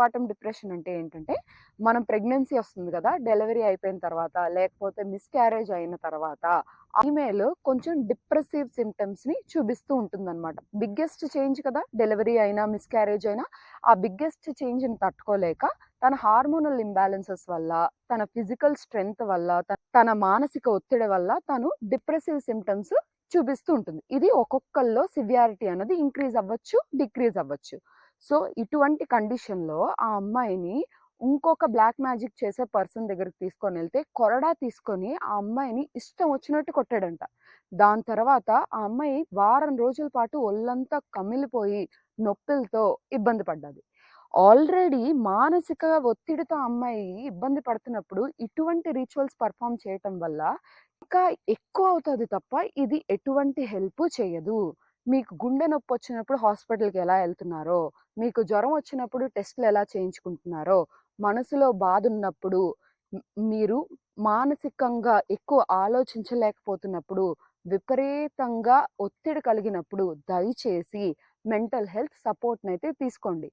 Partum depression అంటే ఏంటంటే మనం ప్రెగ్నెన్సీ వస్తుంది కదా డెలివరీ అయిపోయిన తర్వాత లేకపోతే మిస్‌క్యారేజ్ అయిన తర్వాత ఈమెయిల్ కొంచెం డిప్రెసివ్ సిమ్టమ్స్ని చూపిస్తూ ఉంటుందన్నమాట. బిగ్గెస్ట్ చేంజ్ కదా! డెలివరీ అయినా, మిస్‌క్యారేజ్ అయినా ఆ బిగ్గెస్ట్ చేంజ్‌ని తట్టుకోలేక తన హార్మోనల్ ఇంబ్యాలెన్సెస్ వల్ల, తన ఫిజికల్ స్ట్రెంగ్త్ వల్ల, తన మానసిక ఒత్తిడి వల్ల తను డిప్రెసివ్ సిమ్టమ్స్ చూపిస్తూ ఉంటుంది. ఇది ఒక్కొక్కళ్ళలో సివియారిటీ అనేది ఇంక్రీజ్ అవ్వచ్చు, డిక్రీజ్ అవ్వచ్చు. సో, ఇటువంటి కండిషన్‌లో ఆ అమ్మాయిని ఇంకొక బ్లాక్ మ్యాజిక్ చేసే పర్సన్ దగ్గరికి తీసుకొని వెళ్తే కొరడా తీసుకొని ఆ అమ్మాయిని ఇష్టం వచ్చినట్టు కొట్టాడంట. దాని తర్వాత ఆ అమ్మాయి వారం రోజుల పాటు ఒళ్ళంతా కమిలిపోయి నొప్పులతో ఇబ్బంది పడ్డది. ఆల్రెడీ మానసిక ఒత్తిడితో అమ్మాయి ఇబ్బంది పడుతున్నప్పుడు ఇటువంటి రిచువల్స్ పర్ఫామ్ చేయటం వల్ల ఇంకా ఎక్కువ అవుతుంది తప్ప ఇది ఎటువంటి హెల్ప్ చేయదు. మీకు గుండె నొప్పి వచ్చినప్పుడు హాస్పిటల్‌కి ఎలా వెళ్తున్నారో మీకు జ్వరం వచ్చినప్పుడు టెస్ట్‌లు ఎలా చేయించుకుంటున్నారో, మనసులో బాధున్నప్పుడు ఉన్నప్పుడు మీరు మానసికంగా ఎక్కువ ఆలోచించలేకపోతున్నప్పుడు, విపరీతంగా ఒత్తిడి కలిగినప్పుడు దయచేసి మెంటల్ హెల్త్ సపోర్ట్‌నైతే తీసుకోండి.